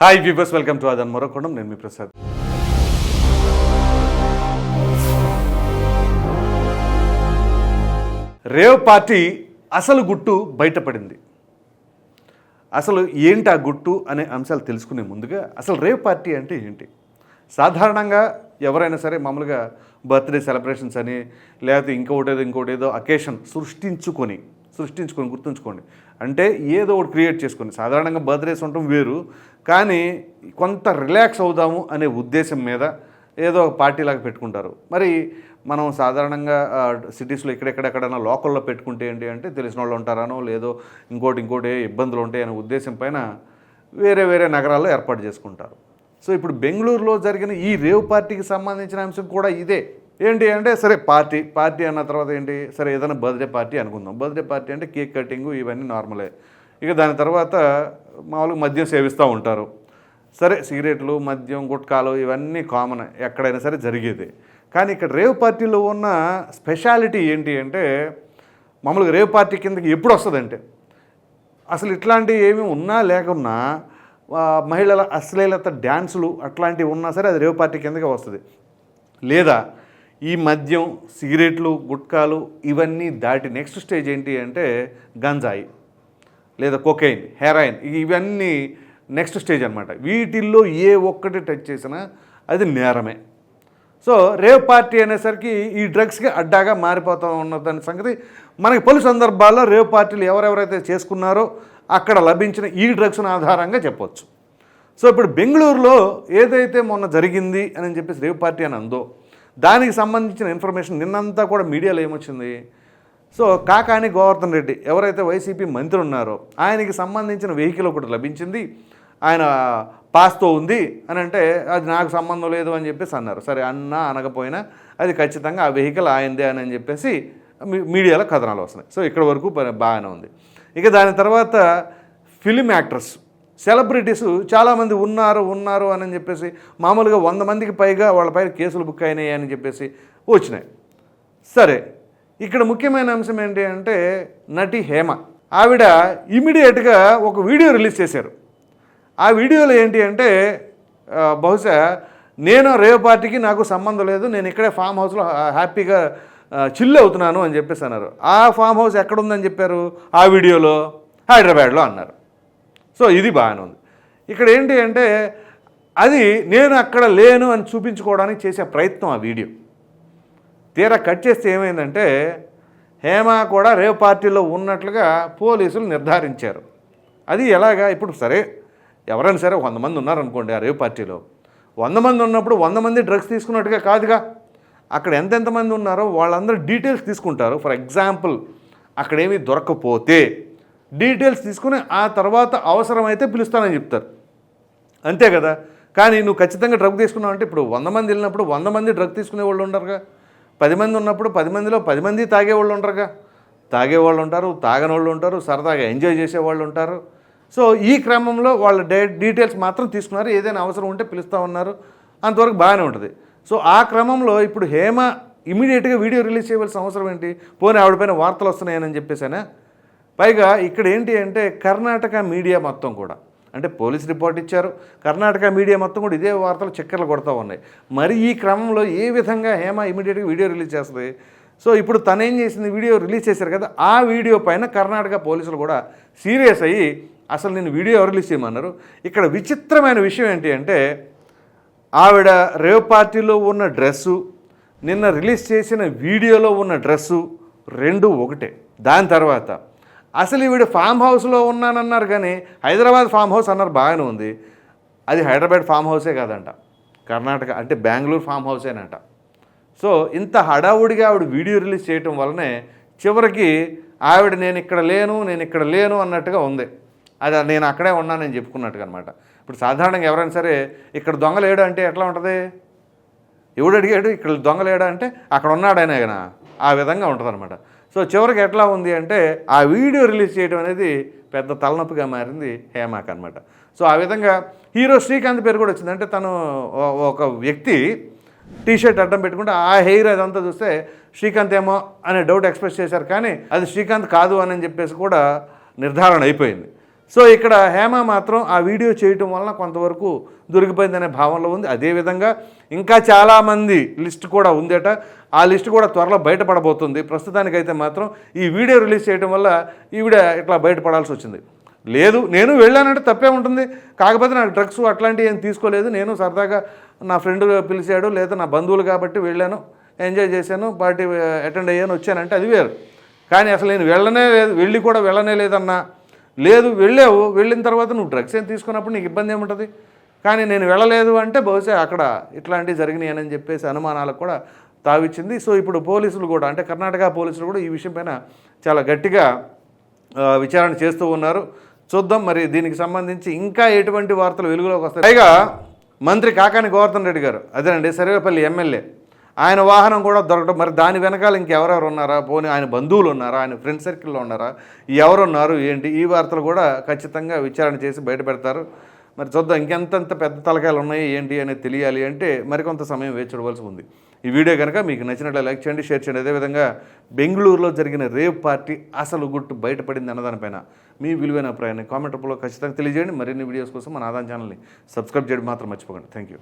Hi viewers welcome to అదన్ మరొకొండం నేను మీ ప్రసాద్ రేవ్ పార్టీ అసలు గుట్టు బయటపడింది అసలు ఏంటి ఆ గుట్టు అనే అంశాలు తెలుసుకునే ముందుగా అసలు రేవ్ పార్టీ అంటే ఏంటి సాధారణంగా ఎవరైనా సరే మామూలుగా బర్త్డే సెలబ్రేషన్స్ అని లేకపోతే ఇంకోటేదో ఇంకోటేదో ఇంకోటి ఏదో అకేషన్ సృష్టించుకొని సృష్టించుకొని గుర్తుంచుకోండి. అంటే ఏదో ఒకటి క్రియేట్ చేసుకోండి. సాధారణంగా బర్త్డేస్ ఉండటం వేరు. కానీ కొంత రిలాక్స్ అవుదాము అనే ఉద్దేశం మీద ఏదో ఒక పార్టీ లాగా పెట్టుకుంటారు. మరి మనం సాధారణంగా సిటీస్లో ఎక్కడెక్కడెక్కడైనా లోకల్లో పెట్టుకుంటే ఏంటి అంటే తెలిసిన వాళ్ళు ఉంటారనో లేదో ఇంకోటి ఇంకోటి ఇబ్బందులు ఉంటాయి అనే ఉద్దేశం పైన వేరే వేరే నగరాల్లో ఏర్పాటు చేసుకుంటారు. సో ఇప్పుడు బెంగళూరులో జరిగిన ఈ రేవ్ పార్టీకి సంబంధించిన అంశం కూడా ఇదే. ఏంటి అంటే సరే పార్టీ పార్టీ అన్న తర్వాత ఏంటి? సరే ఏదైనా బర్త్డే పార్టీ అనుకుందాం. బర్త్డే పార్టీ అంటే కేక్ కటింగ్ ఇవన్నీ నార్మలే. ఇక దాని తర్వాత మామూలుగా మద్యం సేవిస్తూ ఉంటారు. సరే సిగరెట్లు మద్యం గుట్కాలు ఇవన్నీ కామన్ ఎక్కడైనా సరే జరిగేది. కానీ ఇక్కడ రేవ్ పార్టీలో ఉన్న స్పెషాలిటీ ఏంటి అంటే మామూలుగా రేవ్ పార్టీ కిందకి ఎప్పుడు వస్తుందంటే అసలు ఇట్లాంటివి ఏమి ఉన్నా లేకున్నా మహిళల అశ్లీలత డ్యాన్సులు అట్లాంటివి ఉన్నా సరే అది రేవ్ పార్టీ కిందకే వస్తుంది. లేదా ఈ మద్యం సిగరెట్లు గుట్కాలు ఇవన్నీ దాటి నెక్స్ట్ స్టేజ్ ఏంటి అంటే గంజాయి లేదా కొకైన్ హెరాయిన్ ఇవన్నీ నెక్స్ట్ స్టేజ్ అనమాట వీటిల్లో ఏ ఒక్కటి టచ్ చేసినా అది నేరమే. సో రేవ్ పార్టీ అనేసరికి ఈ డ్రగ్స్కి అడ్డాగా మారిపోతూ ఉన్నదాని సంగతి. మనకి పలు సందర్భాల్లో రేవ్ పార్టీలు ఎవరెవరైతే చేసుకున్నారో అక్కడ లభించిన ఈ డ్రగ్స్ను ఆధారంగా చెప్పొచ్చు. సో ఇప్పుడు బెంగళూరులో ఏదైతే మొన్న జరిగింది అని చెప్పేసి రేవ్ పార్టీ అని అందో దానికి సంబంధించిన ఇన్ఫర్మేషన్ నిన్నంతా కూడా మీడియాలో ఏమొచ్చింది? సో కాకాని గోవర్ధన్ రెడ్డి ఎవరైతే వైసీపీ మంత్రి ఉన్నారో ఆయనకి సంబంధించిన వెహికల్ ఒకటి లభించింది. ఆయన పాస్తో ఉంది అని అంటే అది నాకు సంబంధం లేదు అని చెప్పేసి అన్నారు. సరే అన్నా అనకపోయినా అది ఖచ్చితంగా ఆ వెహికల్ ఆయనదే అని అని చెప్పేసి మీ- మీడియాలో కథనాలు వస్తున్నాయి. సో ఇక్కడ వరకు బాగానే ఉంది. ఇక దాని తర్వాత ఫిలిం యాక్టర్స్ సెలబ్రిటీస్ చాలామంది ఉన్నారు ఉన్నారు అని చెప్పేసి మామూలుగా వంద మందికి పైగా వాళ్ళపైన కేసులు బుక్ అయినాయి అని చెప్పేసి వచ్చినాయి. సరే ఇక్కడ ముఖ్యమైన అంశం ఏంటి అంటే నటి హేమ. ఆవిడ ఇమీడియట్గా ఒక వీడియో రిలీజ్ చేశారు. ఆ వీడియోలో ఏంటి అంటే బహుశా నేను రేవ్ పార్టీకి నాకు సంబంధం లేదు నేను ఇక్కడే ఫామ్ హౌస్లో హ్యాపీగా చిల్ అవుతున్నాను అని చెప్పేసి అన్నారు. ఆ ఫామ్ హౌస్ ఎక్కడుందని చెప్పారు? ఆ వీడియోలో హైదరాబాద్లో అన్నారు. సో ఇది బాగానే ఉంది. ఇక్కడ ఏంటి అంటే అది నేను అక్కడ లేను అని చూపించుకోవడానికి చేసే ప్రయత్నం ఆ వీడియో. తీరా కట్ చేస్తే ఏమైందంటే హేమ కూడా రేవ్ పార్టీలో ఉన్నట్లుగా పోలీసులు నిర్ధారించారు. అది ఎలాగా? ఇప్పుడు సరే ఎవరైనా సరే వంద మంది ఉన్నారనుకోండి ఆ రేవ్ పార్టీలో. వంద మంది ఉన్నప్పుడు వంద మంది డ్రగ్స్ తీసుకున్నట్టుగా కాదుగా. అక్కడ ఎంతెంత మంది ఉన్నారో వాళ్ళందరూ డీటెయిల్స్ తీసుకుంటారు. ఫర్ ఎగ్జాంపుల్ అక్కడేమీ దొరకకపోతే డీటెయిల్స్ తీసుకుని ఆ తర్వాత అవసరమైతే పిలుస్తానని చెప్తారు. అంతే కదా? కానీ నువ్వు ఖచ్చితంగా డ్రగ్ తీసుకున్నావు అంటే ఇప్పుడు వంద మంది వెళ్ళినప్పుడు వంద మంది డ్రగ్ తీసుకునే వాళ్ళు ఉండరుగా. పది మంది ఉన్నప్పుడు పది మందిలో పది మంది తాగేవాళ్ళు ఉండరుగా. తాగేవాళ్ళు ఉంటారు తాగని వాళ్ళు ఉంటారు సరదాగా ఎంజాయ్ చేసేవాళ్ళు ఉంటారు. సో ఈ క్రమంలో వాళ్ళ డే డీటెయిల్స్ మాత్రం తీసుకున్నారు. ఏదైనా అవసరం ఉంటే పిలుస్తూ ఉన్నారు. అంతవరకు బాగానే ఉంటుంది. సో ఆ క్రమంలో ఇప్పుడు హేమ ఇమీడియట్గా వీడియో రిలీజ్ చేయవలసిన అవసరం ఏంటి? పోనీ ఆవిడపైన వార్తలు వస్తున్నాయని చెప్పేసానా? పైగా ఇక్కడ ఏంటి అంటే కర్ణాటక మీడియా మొత్తం కూడా అంటే పోలీస్ రిపోర్ట్ ఇచ్చారు కర్ణాటక మీడియా మొత్తం కూడా ఇదే వార్తలు చక్కర్లు కొడతా ఉన్నాయి. మరి ఈ క్రమంలో ఏ విధంగా హేమ ఇమీడియట్గా వీడియో రిలీజ్ చేస్తుంది? సో ఇప్పుడు తను ఏం చేసింది? వీడియో రిలీజ్ చేశారు కదా ఆ వీడియో పైన కర్ణాటక పోలీసులు కూడా సీరియస్ అయ్యి అసలు నేను వీడియో రిలీజ్ చేయమన్నారు? ఇక్కడ విచిత్రమైన విషయం ఏంటి అంటే ఆవిడ రేవ్ పార్టీలో ఉన్న డ్రెస్సు నిన్న రిలీజ్ చేసిన వీడియోలో ఉన్న డ్రెస్సు రెండు ఒకటే. దాని తర్వాత అసలు ఈవిడ ఫామ్ హౌస్లో ఉన్నానన్నారు కానీ హైదరాబాద్ ఫామ్ హౌస్ అన్నారు బాగానే ఉంది. అది హైదరాబాద్ ఫామ్ హౌసే కాదంట. కర్ణాటక అంటే బెంగళూరు ఫామ్ హౌసేనంట. సో ఇంత హడావుడిగా ఆవిడ వీడియో రిలీజ్ చేయటం వల్లనే చివరికి ఆవిడ నేను ఇక్కడ లేను నేను ఇక్కడ లేను అన్నట్టుగా ఉంది. అది నేను అక్కడే ఉన్నానని చెప్పుకున్నట్టుగా అనమాట. ఇప్పుడు సాధారణంగా ఎవరైనా సరే ఇక్కడ దొంగలేడు అంటే ఎట్లా ఉంటుంది? ఎవడు అడిగాడు ఇక్కడ దొంగలేడు అంటే అక్కడ ఉన్నాడనే ఆయన ఆ విధంగా ఉంటుంది అనమాట సో చివరికి ఎట్లా ఉంది అంటే ఆ వీడియో రిలీజ్ చేయడం అనేది పెద్ద తలనొప్పిగా మారింది హేమాక్ అనమాట సో ఆ విధంగా హీరో శ్రీకాంత్ పేరు కూడా వచ్చింది. అంటే తను ఒక వ్యక్తి టీషర్ట్ అడ్డం పెట్టుకుంటే ఆ హెయిర్ అదంతా చూస్తే శ్రీకాంత్ ఏమో అనే డౌట్ ఎక్స్ప్రెస్ చేశారు. కానీ అది శ్రీకాంత్ కాదు అని చెప్పేసి కూడా నిర్ధారణ అయిపోయింది. సో ఇక్కడ హేమ మాత్రం ఆ వీడియో చేయటం వలన కొంతవరకు దొరికిపోయిందనే భావనలో ఉంది. అదేవిధంగా ఇంకా చాలామంది లిస్ట్ కూడా ఉందట. ఆ లిస్ట్ కూడా త్వరలో బయటపడబోతుంది. ప్రస్తుతానికైతే మాత్రం ఈ వీడియో రిలీజ్ చేయడం వల్ల ఈవిడ ఇట్లా బయటపడాల్సి వచ్చింది. లేదు నేను వెళ్ళానంటే తప్పే ఉంటుంది. కాకపోతే నాకు డ్రగ్స్ అట్లాంటివి ఏం తీసుకోలేదు. నేను సరదాగా నా ఫ్రెండ్ పిలిచాడు లేదా నా బంధువులు కాబట్టి వెళ్ళాను ఎంజాయ్ చేశాను పార్టీ అటెండ్ అయ్యాను వచ్చానంటే అది వేరు. కానీ అసలు నేను వెళ్ళనే లేదు వెళ్ళి కూడా వెళ్ళనే లేదన్నా లేదు వెళ్ళావు వెళ్ళిన తర్వాత నువ్వు డ్రగ్స్ ఏం తీసుకున్నప్పుడు నీకు ఇబ్బంది ఏముంటుంది? కానీ నేను వెళ్ళలేదు అంటే బహుశా అక్కడ ఇట్లాంటివి జరిగినాయి అని చెప్పేసి అనుమానాలకు కూడా తావిచ్చింది. సో ఇప్పుడు పోలీసులు కూడా అంటే కర్ణాటక పోలీసులు కూడా ఈ విషయం పైన చాలా గట్టిగా విచారణ చేస్తూ ఉన్నారు. చూద్దాం మరి దీనికి సంబంధించి ఇంకా ఎటువంటి వార్తలు వెలుగులోకి వస్తాయి. పైగా మంత్రి కాకాని గోవర్ధన్ రెడ్డి గారు అదేనండి సర్వేపల్లి ఎమ్మెల్యే ఆయన వాహనం కూడా దొరకడం మరి దాని వెనకాల ఇంకెవరెవరు ఉన్నారా? పోనీ ఆయన బంధువులు ఉన్నారా? ఆయన ఫ్రెండ్ సర్కిల్లో ఉన్నారా? ఎవరున్నారు? ఏంటి? ఈ వార్తలు కూడా ఖచ్చితంగా విచారణ చేసి బయటపెడతారు మరి చూద్దాం ఇంకెంతంత పెద్ద తలకాయలు ఉన్నాయి ఏంటి అనేది తెలియాలి అంటే మరికొంత సమయం వేచి చూడవలసి ఉంది. ఈ వీడియో కనుక మీకు నచ్చినట్లు లైక్ చేయండి షేర్ చేయండి. అదేవిధంగా బెంగళూరులో జరిగిన రేవ్ పార్టీ అసలు గుట్టు బయటపడింది అన్నదానిపైన మీ విలువైన అభిప్రాయాన్ని కామెంట్ రూపంలో ఖచ్చితంగా తెలియజేయండి. మరిన్ని వీడియోస్ కోసం మన ఆదాన్ ఛానల్ని సబ్స్క్రైబ్ చేయడం మాత్రం మర్చిపోకండి. Thank you